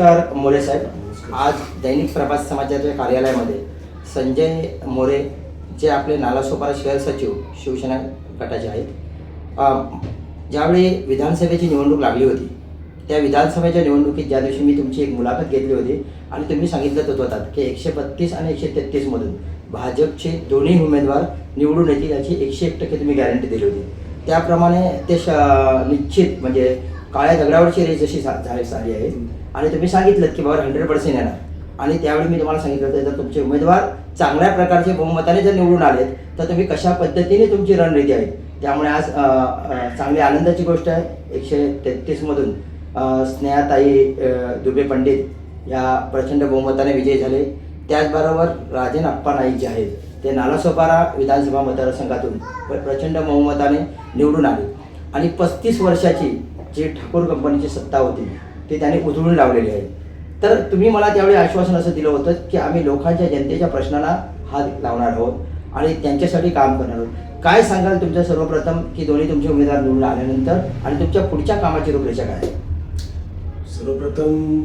नमस्कार मोरे साहेब. आज दैनिक प्रभात समाजाच्या कार्यालयामध्ये संजय मोरे जे आपले नालासोपारा शहर सचिव शिवसेना गटाचे आहेत. ज्यावेळी विधानसभेची निवडणूक लागली होती त्या विधानसभेच्या निवडणुकीत ज्या दिवशी मी तुमची एक मुलाखत घेतली होती आणि तुम्ही सांगितलं तत्वतात की एकशे बत्तीस आणि एकशे तेहतीसमधून भाजपचे दोन्ही उमेदवार निवडून येतील याची एकशे एक टक्के तुम्ही गॅरंटी दिली होती. त्याप्रमाणे ते श निश्चित म्हणजे काळ्या दगडावरची रेस जशी झाली आहे आणि तुम्ही सांगितलं की बाबा हंड्रेड पर्सेंट येणार. आणि त्यावेळी मी तुम्हाला सांगितलं होतं जर तुमचे उमेदवार चांगल्या प्रकारचे बहुमताने जर निवडून आलेत तर तुम्ही कशा पद्धतीने तुमची रणनीती आहे? त्यामुळे आज चांगली आनंदाची गोष्ट आहे. एकशे तेहतीसमधून स्नेहाताई दुबे पंडित या प्रचंड बहुमताने विजयी झाले. त्याचबरोबर राजन अप्पा नाईक जे आहेत ते नालासोपारा विधानसभा मतदारसंघातून प्रचंड बहुमताने निवडून आले. आणि पस्तीस वर्षाची जी ठाकूर कंपनीची सत्ता होती ते त्यांनी उधळून लावलेले आहे तर तुम्ही मला त्यावेळी आश्वासन असं दिलं होतं की आम्ही लोकांच्या जनतेच्या प्रश्नाला हात लावणार आहोत आणि त्यांच्यासाठी काम करणार आहोत. काय सांगाल तुमचं सर्वप्रथम की दोन्ही तुमचे उमेदवार निवडून आल्यानंतर आणि तुमच्या पुढच्या कामाची रूपरेषा काय आहे? सर्वप्रथम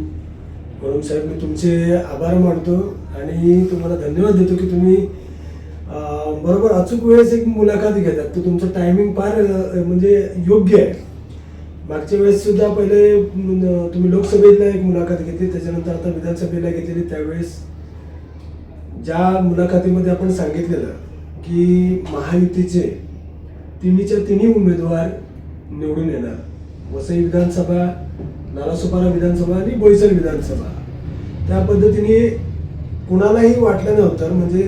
वरुण साहेब मी तुमचे आभार मानतो आणि तुम्हाला धन्यवाद देतो की तुम्ही बरोबर अचूक वेळेस एक मुलाखत घेतात. तर तुमचं टायमिंग फार म्हणजे योग्य आहे. मागच्या वेळेस सुद्धा पहिले तुम्ही लोकसभेला एक मुलाखत घेतली त्याच्यानंतर आता विधानसभेला घेतलेली त्यावेळेस ज्या मुलाखतीमध्ये आपण सांगितलेलं की महायुतीचे तिन्हीच्या तिन्ही उमेदवार निवडून येणार. वसई विधानसभा नालासोपारा विधानसभा आणि बोईसर विधानसभा. त्या पद्धतीने कुणालाही वाटलं नव्हतं म्हणजे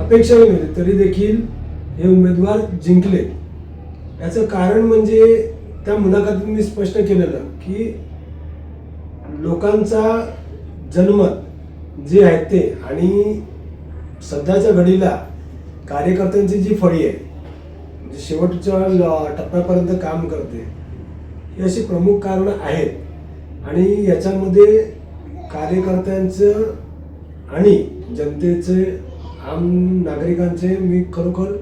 अपेक्षाही नव्हती तरी देखील हे उमेदवार जिंकले. याचं कारण म्हणजे त्या मुलाखतीत मी स्पष्ट केलेलं की लोकांचा जनमत जे आहे ते आणि सध्याच्या घडीला कार्यकर्त्यांची जी फळी आहे म्हणजे शेवटच्या टप्प्यापर्यंत काम करते ही अशी प्रमुख कारणं आहेत. आणि याच्यामध्ये कार्यकर्त्यांचं आणि जनतेचे आम नागरिकांचे मी खरोखर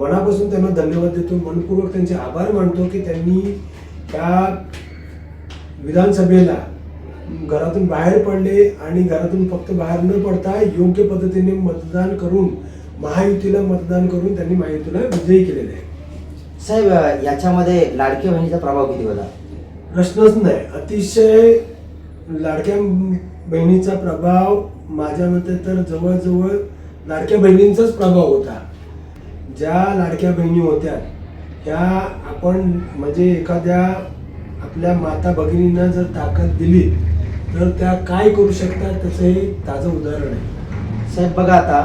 मनापासून त्यांना धन्यवाद देतो. मनपूर्वक त्यांचे आभार मानतो की त्यांनी त्या विधानसभेला घरातून बाहेर पडले आणि घरातून फक्त बाहेर न पडता योग्य पद्धतीने मतदान करून महायुतीला मतदान करून त्यांनी महायुतीला विजयी केलेले आहे. साहेब याच्यामध्ये लाडकी बहिणीचा प्रभाव किती होता? प्रश्नच नाही. अतिशय लाडक्या बहिणीचा प्रभाव माझ्या मते तर जवळजवळ लाडक्या बहिणींचाच प्रभाव होता. ज्या लाडक्या बहिणी होत्या त्या आपण म्हणजे एखाद्या आपल्या माता भगिनींना जर ताकद दिली तर त्या काय करू शकतात त्याचं हे ताजं उदाहरण आहे. साहेब बघा आता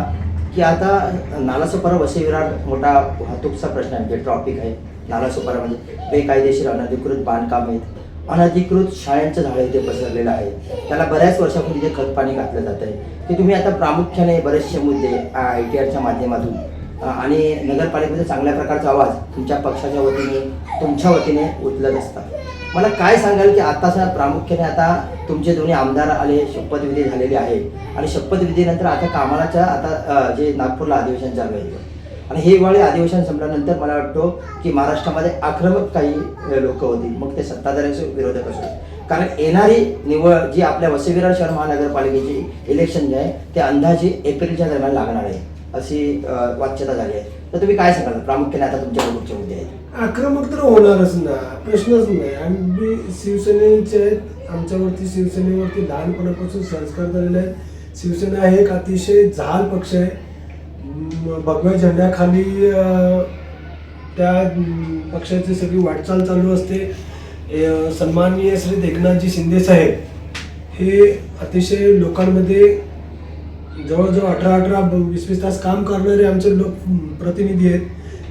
की आता नालासोपारा वसई मोठा वाहतूकचा प्रश्न आहे म्हणजे ट्रॉफिक आहे. नालासोपारा म्हणजे बेकायदेशीर अनधिकृत बांधकाम आहेत. अनधिकृत शाळांचं झाडं इथे पसरलेलं आहे. त्याला बऱ्याच वर्षापूर्वी इथे खतपाणी घातलं जात आहे की तुम्ही आता प्रामुख्याने बरेचसे मुद्दे आय टी आरच्या माध्यमातून आणि नगरपालिकेमध्ये चांगल्या प्रकारचा आवाज तुमच्या पक्षाच्या वतीने तुमच्या वतीने उचलत असतात मला काय सांगाल की आताचा प्रामुख्याने आता तुमचे दोन्ही आमदार आले शपथविधी झालेले आहे. आणि शपथविधीनंतर आता कामालाच्या आता जे नागपूरला अधिवेशन चालू आहे. आणि हे हिवाळी अधिवेशन संपल्यानंतर मला वाटतो की महाराष्ट्रामध्ये आक्रमक काही लोक होतील. मग ते सत्ताधाऱ्यांचे विरोधक असो कारण येणारी निवड जी आपल्या वसईविरार शहर महानगरपालिकेची इलेक्शन जे आहे ते अंदाजे एप्रिलच्या दरम्यान लागणार आहे. अशी वाच्यता झाली आहे. तर तुम्ही काय सांगाल? प्रामुख्याने आता तुमच्या पुढचे मुद्दे आहेत. आक्रमक तर होणारच ना. प्रश्नच नाही. आम्ही शिवसेनेचे आहेत. आमच्यावरती शिवसेनेवरती लहानपणापासून संस्कार झालेले आहेत. शिवसेना हे एक अतिशय जहाल पक्ष आहे. भगव्या झेंड्याखाली त्या पक्षाची सगळी वाटचाल चालू असते. सन्माननीय श्री एकनाथजी शिंदे साहेब हे अतिशय लोकांमध्ये जवळजवळ अठरा अठरा वीस वीस तास काम करणारे आमचे लोक प्रतिनिधी आहेत.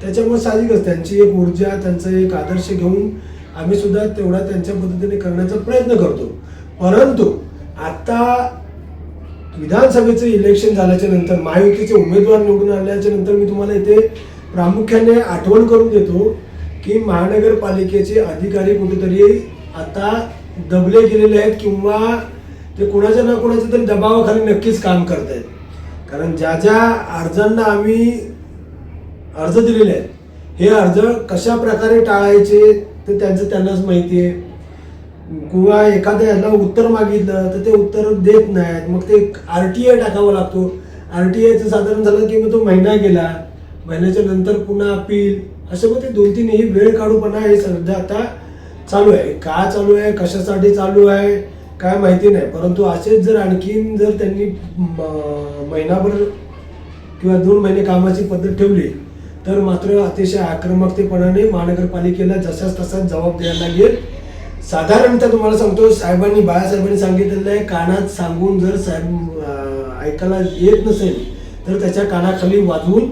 त्याच्यामुळे साहजिकच त्यांची एक ऊर्जा त्यांचा एक आदर्श घेऊन आम्ही सुद्धा तेवढा त्यांच्या पद्धतीने करण्याचा प्रयत्न करतो. परंतु आता विधानसभेचं इलेक्शन झाल्याच्यानंतर महायुतीचे उमेदवार निवडून आल्याच्यानंतर मी तुम्हाला इथे प्रामुख्याने आठवण करून देतो की महानगरपालिकेचे अधिकारी कुठेतरी आता दबले गेलेले आहेत किंवा ते कुणाच्या ना कुणाच्या तरी दबावाखाली नक्कीच काम करत आहेत कारण ज्या ज्या अर्जांना आम्ही अर्ज दिलेले आहेत हे अर्ज कशा प्रकारे टाळायचे ते त्यांचं त्यांनाच माहिती आहे. किंवा एखाद्या याला उत्तर मागितलं तर ते उत्तर देत नाहीत. मग ते आर टी आय टाकावा लागतो. आर टी आयचं साधारण झालं की मग तो महिना गेला. महिन्याच्या नंतर पुन्हा अपील. असे मग ते दोन तीन ही वेळ काढूपणा हे सध्या आता चालू आहे. का चालू आहे? कशासाठी चालू आहे? काय माहिती नाही. परंतु असेच जर आणखीन जर त्यांनी महिनाभर किंवा दोन महिने कामाची पद्धत ठेवली तर मात्र अतिशय आक्रमकतेपणाने महानगरपालिकेला जसाच तसाच जबाब द्यायला लागेल. साधारणतः तुम्हाला सांगतो साहेबांनी बाळासाहेबांनी सांगितलेलं आहे कानात सांगून जर साहेब ऐकायला येत नसेल तर त्याच्या कानाखाली वाजवून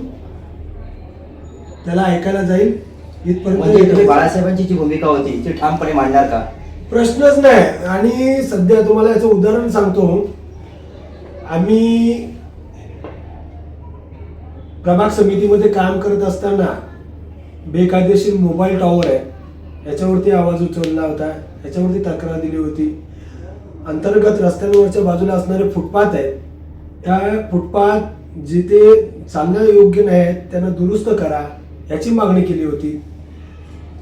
त्याला ऐकायला जाईल. इथपर्यंत म्हणजे बाळासाहेबांची जी भूमिका होती ती ठामपणे मांडणार का? प्रश्नच नाही. आणि सध्या तुम्हाला याचं उदाहरण सांगतो. आम्ही प्रभाग समितीमध्ये काम करत असताना बेकायदेशीर मोबाईल टॉवर आहे. याच्यावरती आवाज उचलला होता. याच्यावरती तक्रार दिली होती. अंतर्गत रस्त्यांवरच्या बाजूला असणारे फुटपाथ आहेत. त्या फुटपाथ जिथे चालणं योग्य नाही त्यांना दुरुस्त करा याची मागणी केली होती.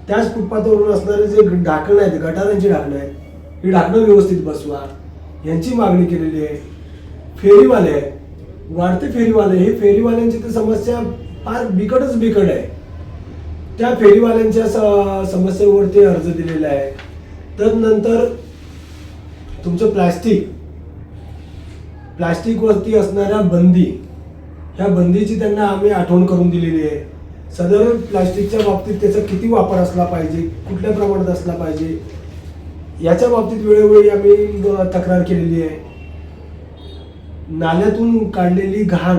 त्याच फुटपाथवरून असणारे जे ढाकणं आहेत गटारांची ढाकणं आहेत ही ढाकणं व्यवस्थित बसवा. यांची मागणी केलेली आहे. फेरीवाले आहेत. वाढते फेरीवाले. हे फेरीवाल्यांची तर समस्या फार बिकटच बिकट आहे. त्या फेरीवाल्यांच्या स- समस्येवरती अर्ज दिलेला आहे. तर नंतर तुमचं प्लॅस्टिक. प्लास्टिकवरती असणाऱ्या बंदी. ह्या बंदीची त्यांना आम्ही आठवण करून दिलेली आहे. सदर प्लास्टिकच्या बाबतीत त्याचा किती वापर असला पाहिजे? कुठल्या प्रमाणात असला पाहिजे? याच्या बाबतीत वेळोवेळी आम्ही तक्रार केलेली आहे. नाल्यातून काढलेली घाण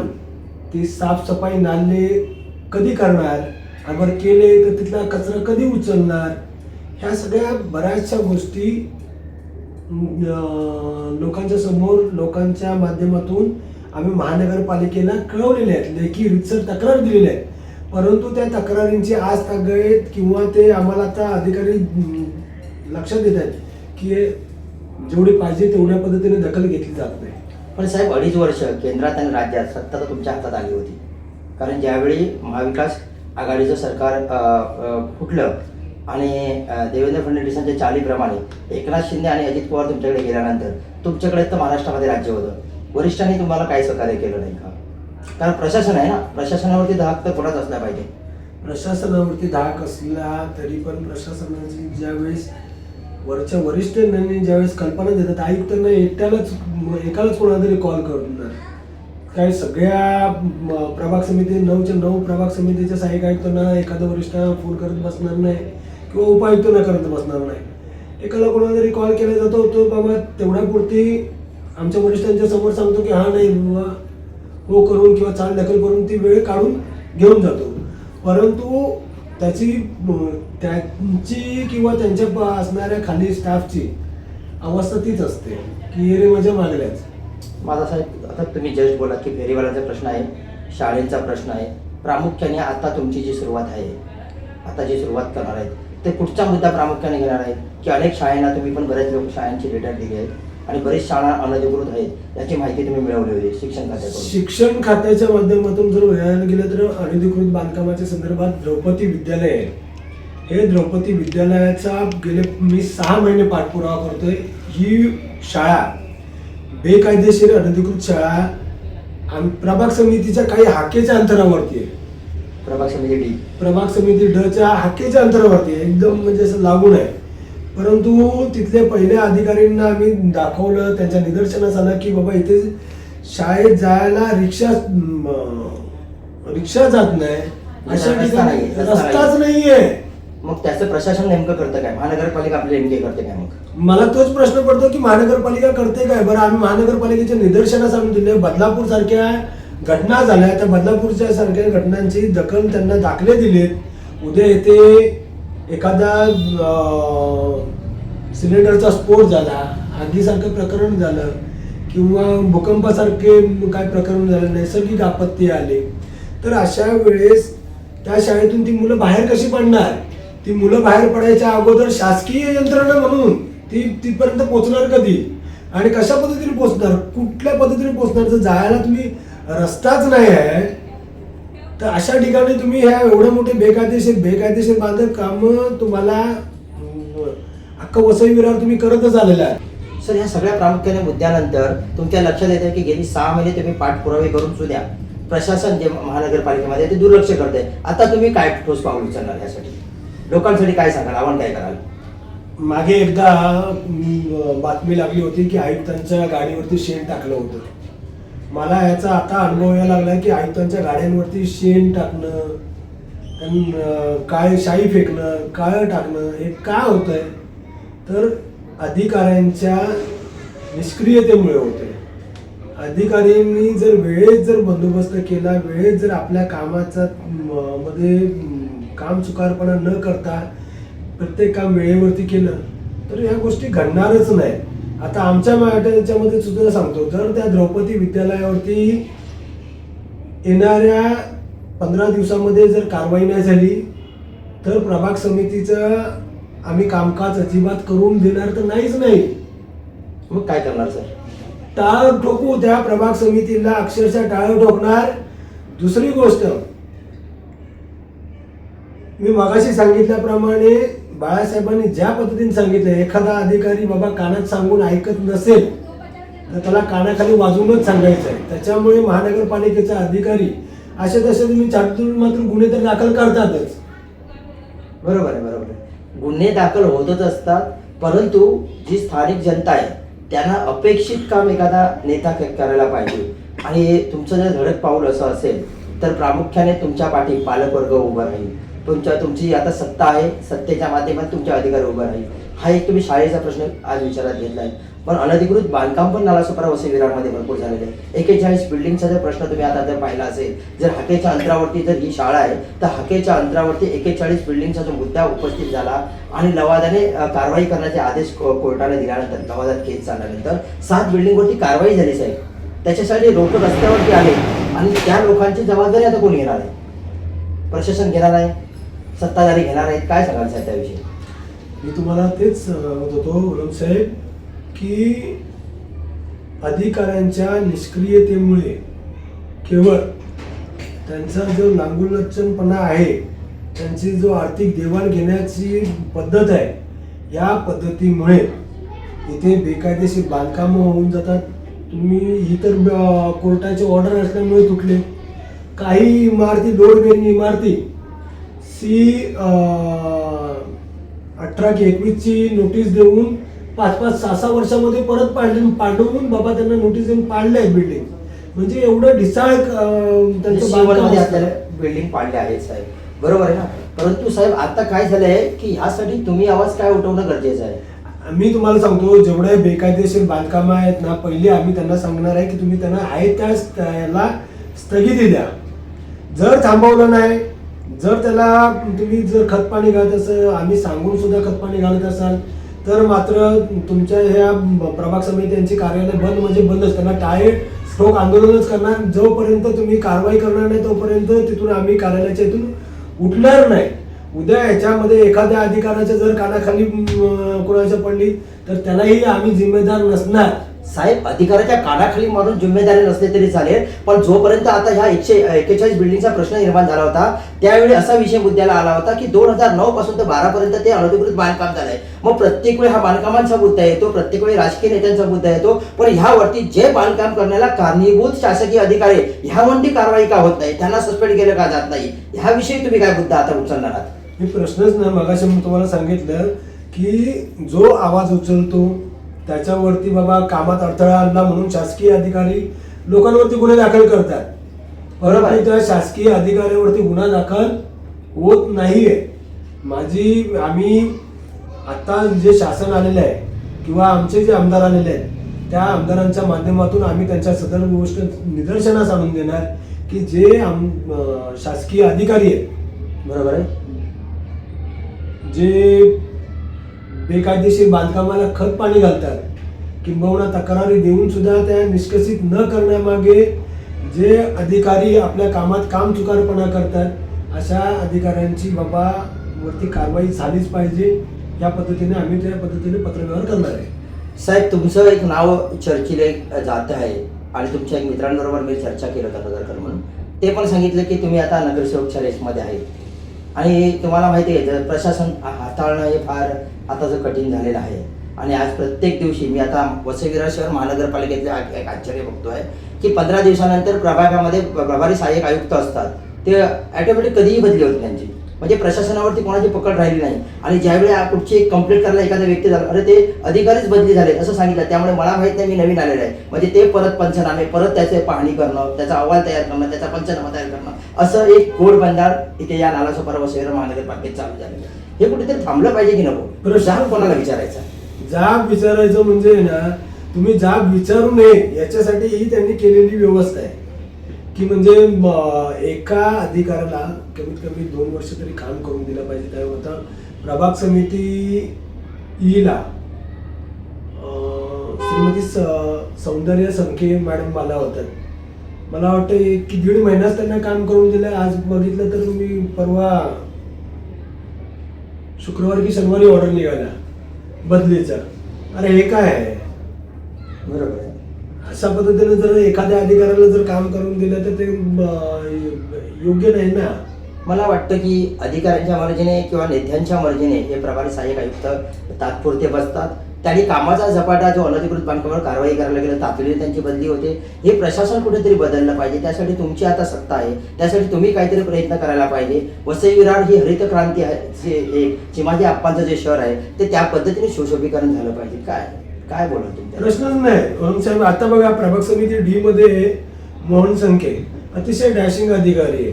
ती साफसफाई नाले कधी करणार? अगर केले तर तिथला कचरा कधी उचलणार? ह्या सगळ्या बऱ्याचशा गोष्टी लोकांच्या समोर लोकांच्या माध्यमातून आम्ही महानगरपालिकेला कळवलेल्या आहेत. लेखी रितसर तक्रार दिलेल्या आहेत. परंतु त्या तक्रारींची आज तागत किंवा ते आम्हाला आता अधिकारी लक्षात देत आहेत की जेवढी पाहिजे तेवढ्या पद्धतीने दखल घेतली जात नाही. पण साहेब अडीच वर्ष केंद्रात आणि राज्यात सत्ता तर तुमच्या हातात आली होती. कारण ज्यावेळी महाविकास आघाडीचं सरकार फुटलं आणि देवेंद्र फडणवीसांच्या चालीप्रमाणे एकनाथ शिंदे आणि अजित पवार तुमच्याकडे गेल्यानंतर तुमच्याकडे तर महाराष्ट्रामध्ये राज्य होतं. वरिष्ठांनी तुम्हाला काही सहकार्य केलं नाही का? कारण प्रशासन आहे ना प्रशासनावरती धाक तर कोणाच असला पाहिजे. प्रशासनावरती धाक असला तरी पण प्रशासनाची ज्यावेळेस वरच्या वरिष्ठांनी ज्यावेळेस कल्पना देतात आयुक्तांना एकट्यालाच एकालाच कोणाला तरी कॉल करणार. काय सगळ्या प्रभाग समिती नऊच्या नऊ प्रभाग समितीच्या सहाय्यक आयुक्तांना एखादा वरिष्ठ फोन करत बसणार नाही किंवा उपायुक्तांना करत बसणार नाही. एकाला कोणाला तरी कॉल केला जातो तो बाबा तेवढ्यापुरती आमच्या वरिष्ठांच्या समोर सांगतो की हा नाही बाबा हो करून किंवा चाल दखल करून ती वेळ काढून घेऊन जातो. परंतु त्याची त्यांची किंवा त्यांच्या असणाऱ्या खाली स्टाफची अवस्था तीच असते की रे माझ्या मागल्याच. माझा साहेब आता तुम्ही जस्ट बोला की फेरीवाल्यांचा प्रश्न आहे शाळेचा प्रश्न आहे. प्रामुख्याने आता तुमची जी सुरुवात आहे आता जी सुरुवात करणार आहेत ते कुठचा मुद्दा प्रामुख्याने घेणार आहेत की अनेक शाळांना तुम्ही पण बरेच लोक शाळांची लेटर दिली आहेत. आणि बरेच शाळा अनधिकृत आहेत. याची माहिती तुम्ही मिळवली होती शिक्षण खात्याकडून. शिक्षण खात्याच्या माध्यमातून जर बघायला गेलं तर अनधिकृत बांधकामाच्या संदर्भात द्रौपदी विद्यालय आहे. हे द्रौपदी विद्यालयाचा गेले मी सहा महिने पाठपुरावा करतोय. ही शाळा बेकायदेशीर अनधिकृत शाळा आम- प्रभाग समितीच्या काही हाकेच्या अंतरावरती आहे. प्रभाग समिती डी. प्रभाग समिती डच्या हाकेच्या अंतरावरती आहे. एकदम म्हणजे असं लागून आहे. परंतु तिथले पहिल्या अधिकाऱ्यांना आम्ही दाखवलं त्यांच्या निदर्शनास आलं की बाबा इथे शाळेत जायला रिक्षा रिक्षा जात नाही. अशा रस्ता ठिकाणी रस्ताच नाहीये. मग त्याचं प्रशासन नेमकं करतं काय? महानगरपालिका आपली नेमकी करते काय मग? मला तोच प्रश्न पडतो की महानगरपालिका करते काय? बरं आम्ही महानगरपालिकेच्या निदर्शनास आणून दिले. बदलापूर सारख्या घटना झाल्या. त्या बदलापूरच्या सारख्या घटनांची दखल त्यांना दाखले दिलेत. उद्या येथे एखादा सिलेंडरचा स्फोट झाला आगीसारखं प्रकरण झालं किंवा भूकंपासारखे काय प्रकरण झालं नैसर्गिक आपत्ती आली तर अशा वेळेस त्या शाळेतून ती मुलं बाहेर कशी पडणार? ती मुलं बाहेर पडायच्या अगोदर शासकीय यंत्रणा म्हणून ती तिथपर्यंत पोहोचणार कधी? आणि कशा पद्धतीने पोहोचणार? कुठल्या पद्धतीने पोहोचणार? जर जायला तुम्ही रस्ताच नाही आहे तर अशा ठिकाणी तुम्ही ह्या एवढे मोठे बेकायदेशीर बेकायदेशीर बांधक काम तुम्हाला अख्खा वसई विरार तुम्ही करतच आलेला आहे सर ह्या सगळ्या प्रामुख्याने मुद्द्यानंतर तुमच्या लक्षात येतं की गेली सहा महिने तुम्ही पाठपुरावे करून सुद्धा प्रशासन जे महानगरपालिकेमध्ये आहे ते दुर्लक्ष करते आता तुम्ही काय ठोस पाऊल उचलणार यासाठी? लोकांसाठी काय सांगाल? आव्हान काय कराल? मागे एकदा म, बातमी लागली होती की आयुक्तांच्या गाडीवरती शेण टाकलं होतं. मला याचा आता अनुभव यायला लागला की आयुक्तांच्या गाड्यांवरती शेण टाकणं काय शाई फेकणं काळं टाकणं हे का होत आहे तर अधिकाऱ्यांच्या निष्क्रियतेमुळे होते अधिकाऱ्यांनी जर वेळेत जर बंदोबस्त केला वेळेत जर आपल्या कामाचा म, मध्ये काम चुकारपणा न करता प्रत्येक काम वेळेवरती केलं तर ह्या गोष्टी घडणारच नाही आता आमच्या याच्यामध्ये सुद्धा सांगतो. जर त्या द्रौपदी विद्यालयावरती येणाऱ्या पंधरा दिवसामध्ये जर कारवाई नाही झाली तर प्रभाग समितीचं आम्ही कामकाज अजिबात करून देणार तर नाहीच नाही. मग काय करणार सर? टाळ ठोकू त्या प्रभाग समितीला अक्षरशः टाळ ठोकणार. दुसरी गोष्ट मी मगाशी सांगितल्याप्रमाणे बाळासाहेबांनी ज्या पद्धतीने सांगितलं एखादा अधिकारी बाबा कानात सांगून ऐकत नसेल तर त्याला कानाखाली वाजवूनच सांगायचं आहे. त्याच्यामुळे महानगरपालिकेचा अधिकारी असे तसे तुम्ही चातुर मात्र गुन्हे तर दाखल करतातच. बरोबर आहे बरोबर आहे. गुन्हे दाखल होतच असतात परंतु जी स्थानिक जनता आहे त्यांना अपेक्षित काम एखादा नेता करायला पाहिजे. आणि हे तुमचं जर धडक पाऊल असं असेल तर प्रामुख्याने तुमच्या पाठी पालकवर्ग उभा राहील. तुमच्या तुमची आता सत्ता आहे सत्तेच्या माध्यमात तुमच्या अधिकारी उभा राहील. हा एक तुम्ही शाळेचा प्रश्न आज विचारात घेतला आहे. पण अनधिकृत बांधकाम पण नालासोपारा वसई विरारमध्ये भरपूर झालेले आहे. एकेचाळीस बिल्डिंगचा जर प्रश्न तुम्ही आता जर पाहिला असेल जर हाकेच्या अंतरावरती जर ही शाळा आहे तर हाकेच्या अंतरावरती एकेचाळीस बिल्डिंगचा जो मुद्दा उपस्थित झाला आणि लवादाने कारवाई करण्याचे आदेश कोर्टाने दिल्यानंतर लवादात केस चालल्यानंतर सात बिल्डिंगवरती कारवाई झाली साहेब. त्याच्यासाठी लोक रस्त्यावरती आले आणि त्या लोकांची जबाबदारी आता कोण घेणार आहे? प्रशासन घेणार आहे? सत्ताधारी घेणार आहेत काय सांगाल साहेब त्याविषयी? मी तुम्हाला तेच सांगत होतो उलम साहेब की अधिकाऱ्यांच्या निष्क्रियतेमुळे केवळ त्यांचा जो नांगुलचनपणा आहे त्यांची जो आर्थिक देवाण घेण्याची पद्धत आहे या पद्धतीमुळे इथे बेकायदेशीर बांधकामं होऊन जातात. तुम्ही ही तर कोर्टाचे ऑर्डर असल्यामुळे तुटले. काही इमारती लोडबेरिंग इमारती सी अठरा की एकवीसची नोटीस देऊन पाच पाच सहा सहा वर्षामध्ये परत पाडली. पाडवून बाबा त्यांना नोटीस देऊन पाडले आहेत बिल्डिंग म्हणजे एवढं ढिसाळ अं, त्यांचं बांधकाममध्ये असतं. आपल्याला बिल्डिंग पाडले आहेत साहेब. बरोबर आहे ना? परंतु साहेब आता काय झालंय की ह्यासाठी तुम्ही आवाज काय उठवणं गरजेचं आहे? मी तुम्हाला सांगतो जेवढे बेकायदेशीर बांधकामं आहेत ना पहिले आम्ही त्यांना सांगणार आहे की तुम्ही त्यांना आहे त्या त्याला स्थगिती द्या. जर थांबवलं नाही जर त्याला तुम्ही जर खतपाणी घालत असाल आम्ही सांगून सुद्धा खतपाणी घालत असाल तर मात्र तुमच्या ह्या प्रभाग समित्यांची कार्यालय बंद म्हणजे बंदच. त्यांना टाळे स्ट्रोक आंदोलनच करणार. जोपर्यंत तुम्ही कारवाई करणार नाही तोपर्यंत तिथून आम्ही कार्यालयाच्या इथून उठणार नाही. उद्या याच्यामध्ये एखाद्या अधिकाऱ्याच्या जर कानाखाली अं, कोणाच्या पडली तर त्यालाही आम्ही जिम्मेदार नसणार. साहेब अधिकाराच्या कानाखाली मारून जिम्मेदारी नसले तरी चालेल पण जोपर्यंत आता ह्या एकशे एकेचाळीस बिल्डिंगचा प्रश्न निर्माण झाला होता त्यावेळी असा विषय मुद्द्याला आला होता की दोन हजार नऊ पासून ते बारा पर्यंत ते अनधिकृत बांधकाम झालंय. मग प्रत्येक वेळी हा बांधकामांचा मुद्दा येतो प्रत्येक वेळी राजकीय नेत्यांचा मुद्दा येतो पण ह्यावरती जे बांधकाम करण्याला कारणीभूत शासकीय अधिकारी ह्यावरती कारवाई का होत नाही? त्यांना सस्पेंड केलं का जात नाही? ह्याविषयी तुम्ही काय मुद्दा आता उचलणार आहात? मी प्रश्नच ना मगाशी मी तुम्हाला सांगितलं की जो आवाज उचलतो त्याच्यावरती बाबा कामात अडथळा आणला म्हणून शासकीय अधिकारी लोकांवरती गुन्हे दाखल करतात. परंतु त्या शासकीय अधिकाऱ्यावरती गुन्हा दाखल होत नाहीये. माझी आम्ही आता जे शासन आलेलं आहे किंवा आमचे जे आमदार आलेले आहेत त्या आमदारांच्या माध्यमातून आम्ही त्यांच्या सदर गोष्ट निदर्शनास आणून देणार की जे आम शासकीय अधिकारी आहेत. बरोबर आहे. जे बेकायदेशीर बांधकामाला खत पाणी घालतात. किंबहुना तक्रारी देऊन सुद्धा त्या निष्कसित न करण्यामागे जे अधिकारी आपल्या कामात काम चुकारपणा करतात अशा अधिकाऱ्यांची बाबा वरती कारवाई झालीच पाहिजे. या पद्धतीने आम्ही त्या पद्धतीने पत्रव्यवहार करणार आहे. साहेब तुमचं एक नाव चर्चेला जात आहे आणि तुमच्या एक मित्रांबरोबर मी चर्चा केलं होता नगरकर म्हणून. ते पण सांगितलं की तुम्ही आता नगरसेवकच्या रेसमध्ये आहे आणि तुम्हाला माहिती आहे जर प्रशासन हाताळणं हे फार आताचं कठीण झालेलं आहे. आणि आज प्रत्येक दिवशी मी आता वसईगिरा शहर महानगरपालिकेतले एक आश्चर्य बघतोय की पंधरा दिवसानंतर प्रभागामध्ये प्रभारी सहाय्यक आयुक्त असतात. ते ॲटोमॅटिक कधीही बदली होती त्यांची. म्हणजे प्रशासनावरती कोणाची पकड राहिली नाही. आणि ज्यावेळी कुठची एक कंप्लेंट करायला एखादा व्यक्ती झाला अरे ते अधिकारीच बदली झाले असं सांगितलं त्यामुळे मला माहीत नाही मी नवीन आलेलं आहे. म्हणजे ते परत पंचनामे परत त्याचे पाहणी करणं त्याचा अहवाल तयार करणं त्याचा पंचनामा तयार करणं असं एक गोड बंधार इथे या नालासोपारा वसईरा महानगरपालिकेत चालू झालेलं आहे. हे कुठेतरी थांबलं पाहिजे की नको? जाब कोणाला विचारायचा? जाब विचारायचं म्हणजे ना तुम्ही जाब विचारू नये याच्यासाठी ही त्यांनी केलेली व्यवस्था आहे. की म्हणजे एका अधिकाऱ्याला कमीत कमी दोन वर्ष तरी काम करून दिलं पाहिजे. त्यामुळे आता प्रभाग समिती ईला श्रीमती स- सौंदर्य संखे मॅडम मला होतात मला वाटतं एक की दीड महिनाच त्यांना काम करून दिलं आज बघितलं तर मी परवा शुक्रवार की शनिवारी ऑर्डर निघाला बदलीचा. अरे हे काय आहे? बरोबर. अशा पद्धतीने जर एखाद्या अधिकाऱ्याला जर काम करून दिलं तर ते योग्य नाही ना. मला वाटतं की अधिकाऱ्यांच्या मर्जीने किंवा नेत्यांच्या मर्जीने हे प्रभारी सहाय्यक आयुक्त तात्पुरते बसतात. त्यांनी कामाचा झपाटा जो अनधिकृत बांधकामावर कारवाई करायला गेलं तातडीने त्यांची बदली होते. हे प्रशासन कुठेतरी बदललं पाहिजे. त्यासाठी तुमची आता सत्ता आहे. त्यासाठी तुम्ही काहीतरी प्रयत्न करायला पाहिजे. वसई विरार ही हरित क्रांती आहे जे एक चिमाजी आप्पांचं जे शहर आहे ते त्या पद्धतीने सुशोभीकरण झालं पाहिजे. काय? काय बोला तुम्ही प्रश्नच नाही. वरुण साहेब आता बघा प्रभाग समिती डी मध्ये मोहन संखे अतिशय डॅशिंग अधिकारी आहे.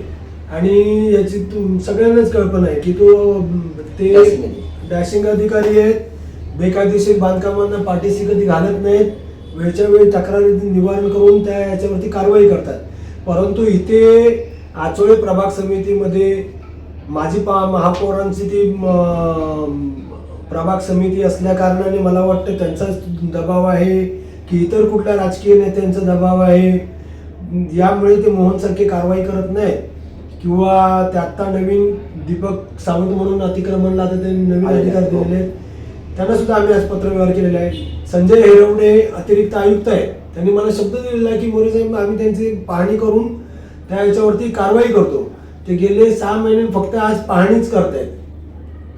आणि याची तुम सगळ्यांनाच कल्पना आहे की तो ते. डॅशिंग अधिकारी. आहेत. बेकायदेशीर बांधकामांना पाठीशी कधी घालत नाहीत. वेळच्या वेळी तक्रारी निवारण करून त्या याच्यावरती कारवाई करतात. परंतु इथे आचोळे प्रभाग समितीमध्ये माजी पा महापौरांची ती प्रभाग समिती असल्या कारणाने मला वाटतं त्यांचाच दबाव आहे की इतर कुठल्या राजकीय नेत्यांचा दबाव आहे. यामुळे ते मोहन सारखे कारवाई करत नाहीत. किंवा ते आत्ता नवीन दीपक सावंत म्हणून अतिक्रमणला आता ते नवीन अधिकार हो. दिलेले आहेत. त्यांना सुद्धा आम्ही आज पत्रव्यवहार केलेला आहे संजय हेरवडे अतिरिक्त आयुक्त आहेत. त्यांनी मला शब्द दिलेला आहे की मोरे साहेब आम्ही त्यांची पाहणी करून त्या याच्यावरती कारवाई करतो. ते गेले सहा महिने फक्त आज पाहणीच करतायत.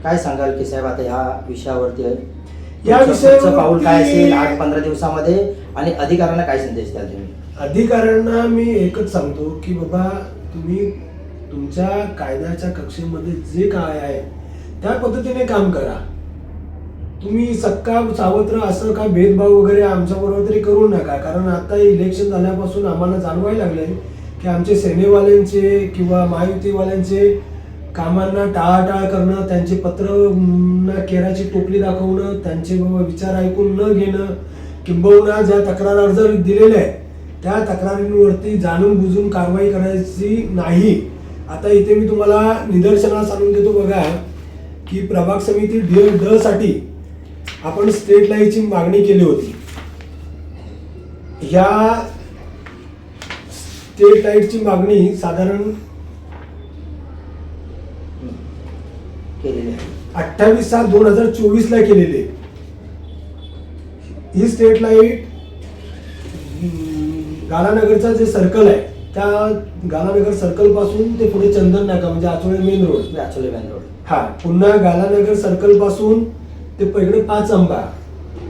काय सांगाल की साहेब आता ह्या विषयावरती आहे? या विषयावरती- पाऊल काय असेल आठ पंधरा दिवसामध्ये? आणि अधिकाऱ्यांना काय संदेश द्याल तुम्ही? अधिकाऱ्यांना मी एकच सांगतो की बाबा तुम्ही तुमच्या कायद्याच्या कक्षेमध्ये जे काय आहे त्या पद्धतीने काम करा. तुम्ही सक्का सावत्र असं का भेदभाव वगैरे आमच्याबरोबर तरी करू नका. कारण आता इलेक्शन झाल्यापासून आम्हाला जाणवायला लागलंय की आमचे सेनेवाल्यांचे किंवा महायुतीवाल्यांचे कामांना टाळाटाळ करणं त्यांचे पत्र केराची टोपली दाखवणं त्यांचे विचार ऐकून न घेणं किंबहुना ज्या तक्रार अर्ज दिलेले आहेत त्या तक्रारींवरती जाणून बुजून कारवाई करायची नाही. आता इथे मी तुम्हाला निदर्शनास आणून देतो बघा की प्रभाग समिती ड ड साठी आपण स्ट्रीट लाईटची मागणी केली होती. ह्या स्ट्रीट लाईटची मागणी साधारण केलेले आहे अठ्ठावीस सात दोन हजार चोवीस ला केलेली. ही स्ट्रीट लाइट गालानगरचा जे सर्कल आहे त्या गालानगर सर्कलपासून ते पुढे चंदन नाका म्हणजे Achole main road actually man road हा पुन्हा गालानगर सर्कलपासून ते इकडे पाच आंबा.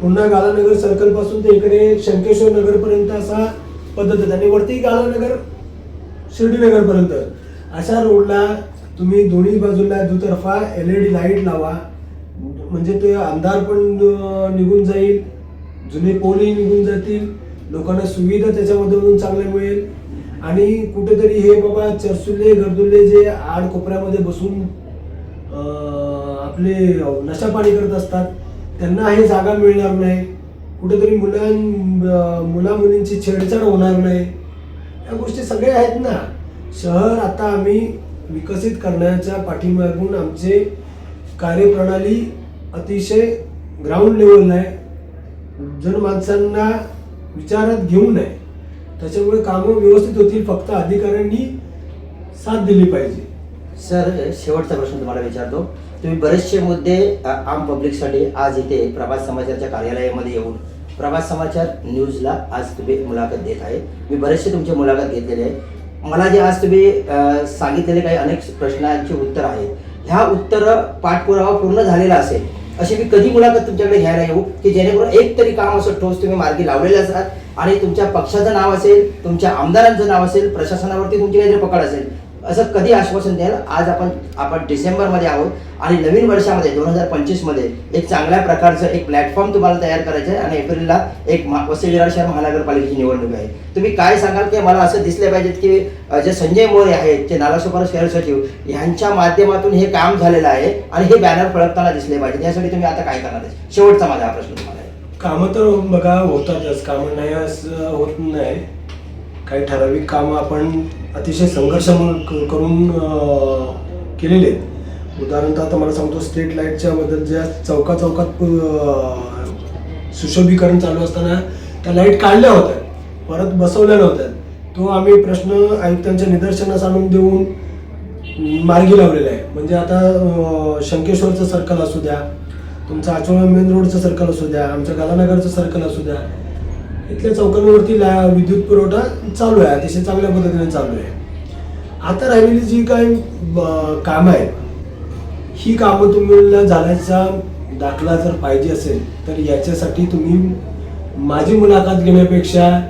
पुन्हा गालानगर सर्कलपासून ते इकडे शंकेश्वर नगर पर्यंत असा पद्धत आहे. आणि वरती गालानगर शिर्डीनगर पर्यंत. अशा रोडला तुम्ही दोन्ही बाजूला दुतर्फा एल ई डी लाइट लावा. म्हणजे ते अंधार पण निघून जाईल. जुने पोलही निघून जातील. लोकांना सुविधा त्याच्यामधून चांगल्या मिळेल. आणि कुठेतरी हे बाबा चरसुल्ले गर्दुल्ले जे आड कोपऱ्यामध्ये बसून आपले नशापाणी करत असतात त्यांना हे जागा मिळणार नाही. कुठेतरी मुलां मुला मुलींची छेडछाड होणार नाही. या गोष्टी सगळ्या आहेत ना. शहर आता आम्ही विकसित करण्याच्या पाठीमागून आमचे कार्यप्रणाली अतिशय ग्राउंड लेवलला आहे जनमानसांना विचारात घेऊ नये. त्याच्यामुळे कामं व्यवस्थित होतील फक्त अधिकाऱ्यांनी साथ दिली पाहिजे. सर शेवटचा प्रश्न तुम्हाला विचारतो. तुम्ही बरेचसे मुद्दे आम पब्लिकसाठी आज इथे प्रभात समाचारच्या कार्यालयामध्ये येऊन प्रभात समाचार न्यूजला आज तुम्ही मुलाखत देत आहे. मी बरेचसे तुमची मुलाखत घेतलेली आहे. मला जे आज तुम्ही सांगितलेले काही अनेक प्रश्नांची उत्तर आहेत. ह्या उत्तर पाठपुरावा पूर्ण झालेला असेल अशी मी कधी मुलाखत तुमच्याकडे घ्यायला येऊ? की जेणेकरून एक तरी काम असं ठोस तुम्ही मार्गी लावलेले असतात आणि तुमच्या पक्षाचं नाव असेल तुमच्या आमदारांचं नाव असेल प्रशासनावरती तुमची काहीतरी पकड असेल असं कधी आश्वासन द्याल आज आपण आपण डिसेंबरमध्ये आहोत. आणि नवीन वर्षामध्ये दोन हजार पंचवीसमध्ये एक चांगल्या प्रकारचं एक प्लॅटफॉर्म तुम्हाला तयार करायचं आहे आणि एप्रिलला एक वसई विरार शहर महानगरपालिकेची निवडणूक आहे. तुम्ही काय सांगाल की मला असं दिसले पाहिजेत की जे संजय मोरे आहेत जे नालासोपारा शहर सचिव यांच्या माध्यमातून हे काम झालेलं आहे आणि हे बॅनर फळकताना दिसले पाहिजे यासाठी तुम्ही आता काय करणार आहे शेवटचा माझा हा प्रश्न तुम्हाला आहे. कामं तर बघा होतातच. कामं नाही असं होत नाही. काही ठराविक कामं आपण अतिशय संघर्ष करून केलेले आहेत. उदाहरणतः आता मला सांगतो स्ट्रीट लाईटच्या बद्दल ज्या चौका चौकात सुशोभीकरण चालू असताना त्या लाइट काढल्या होत्या परत बसवल्या नव्हत्या. तो आम्ही प्रश्न आयुक्तांच्या निदर्शनास आणून देऊन मार्गी लावलेला आहे. म्हणजे आता शंकेश्वरचं सर्कल असू द्या तुमचं आचोळा मेन रोडचं सर्कल असू द्या आमच्या गालानगरचं सर्कल असू द्या इथल्या चौकांवरती ला विद्युत पुरवठा चालू आहे अतिशय चांगल्या पद्धतीने चालू आहे. आता राहिलेली जी काही कामं आहेत ही कामं तुम्हाला झाल्याचा दाखला जर पाहिजे असेल तर याच्यासाठी तुम्ही माझी मुलाखत घेण्यापेक्षा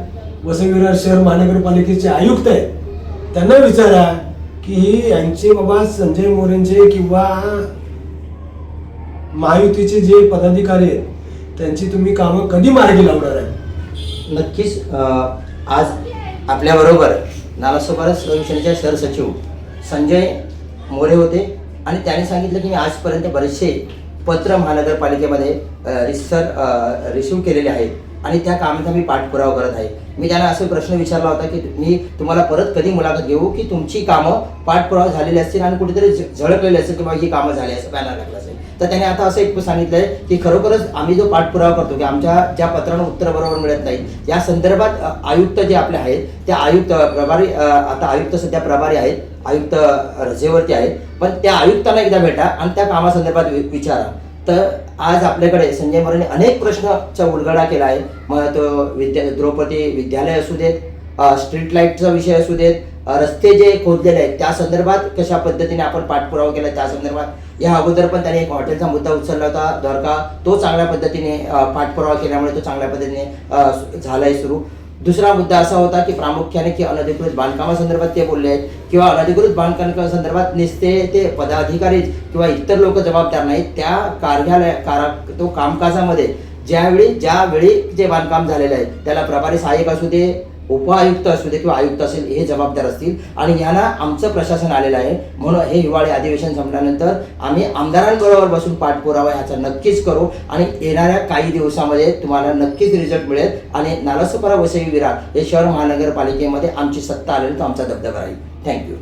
वसई शहर महानगरपालिकेचे आयुक्त आहेत त्यांना विचारा की यांचे बाबा संजय मोरेंचे किंवा महायुतीचे जे पदाधिकारी आहेत त्यांची तुम्ही कामं कधी मार्गी लावणार आहे नक्कीच आज आपल्याबरोबर नालासोपारा संघटनेचे शहर सचिव संजय मोरे होते. आणि त्याने सांगितलं की मी आजपर्यंत बरेचसे पत्र महानगरपालिकेमध्ये रिसर रिसिव्ह केलेले आहेत. आणि त्या कामाचा मी पाठपुरावा करत आहे. मी त्यांना असा प्रश्न विचारला होता की मी तुम्हाला परत कधी मुलाखत घेऊ की तुमची कामं पाठपुरावा झालेली असतील आणि कुठेतरी झळकलेली असेल किंवा ही कामं झाली असं बॅनर लागलं असेल. तर त्याने आता असं एक सांगितलंय की खरोखरच आम्ही जो पाठपुरावा करतो की आमच्या ज्या पत्रांना उत्तर बरोबर मिळत नाही या संदर्भात आयुक्त जे आपले आहेत त्या आयुक्त प्रभारी आता आयुक्त सध्या प्रभारी आहेत आयुक्त रजेवरती आहेत. पण त्या आयुक्तांना एकदा भेटा आणि त्या कामासंदर्भात वि- विचारा. तर आज आपल्याकडे संजय मोरेने अनेक प्रश्नाचा उलगडा केला आहे. मग तो विद्या द्रौपदी विद्यालय असू देत स्ट्रीट लाईटचा विषय असू देत रस्ते जे खोदलेले आहेत त्या संदर्भात कशा पद्धतीने आपण पाठपुरावा केला त्या संदर्भात? या अगोदर पण त्याने एक हॉटेलचा मुद्दा उचलला होता द्वारका. तो चांगल्या पद्धतीने पाठपुरावा केल्यामुळे तो चांगल्या पद्धतीने झाला आहे झालाय सुरू. दुसरा मुद्दा असा होता की प्रामुख्याने की अनधिकृत बांधकामासंदर्भात ते बोलले आहेत किंवा अनधिकृत बांधकामासंदर्भात निसते ते पदाधिकारी किंवा इतर लोक जबाबदार नाहीत त्या कार्यालय कारा तो कामकाजामध्ये ज्यावेळी ज्यावेळी जे बांधकाम झालेलं आहे त्याला प्रभारी सहाय्यक असू दे उपआयुक्त असू दे किंवा आयुक्त असेल हे जबाबदार असतील. आणि यांना आमचं प्रशासन आलेलं आहे. म्हणून हे हिवाळी अधिवेशन संपल्यानंतर आम्ही आमदारांबरोबर बसून पाठपुरावा ह्याचा नक्कीच करू. आणि येणाऱ्या काही दिवसामध्ये तुम्हाला नक्कीच रिझल्ट मिळेल. आणि नालासोपारा वसई विरार हे शहर महानगरपालिकेमध्ये आमची सत्ता आलेली तो आमचा दबदबा राहील. थँक्यू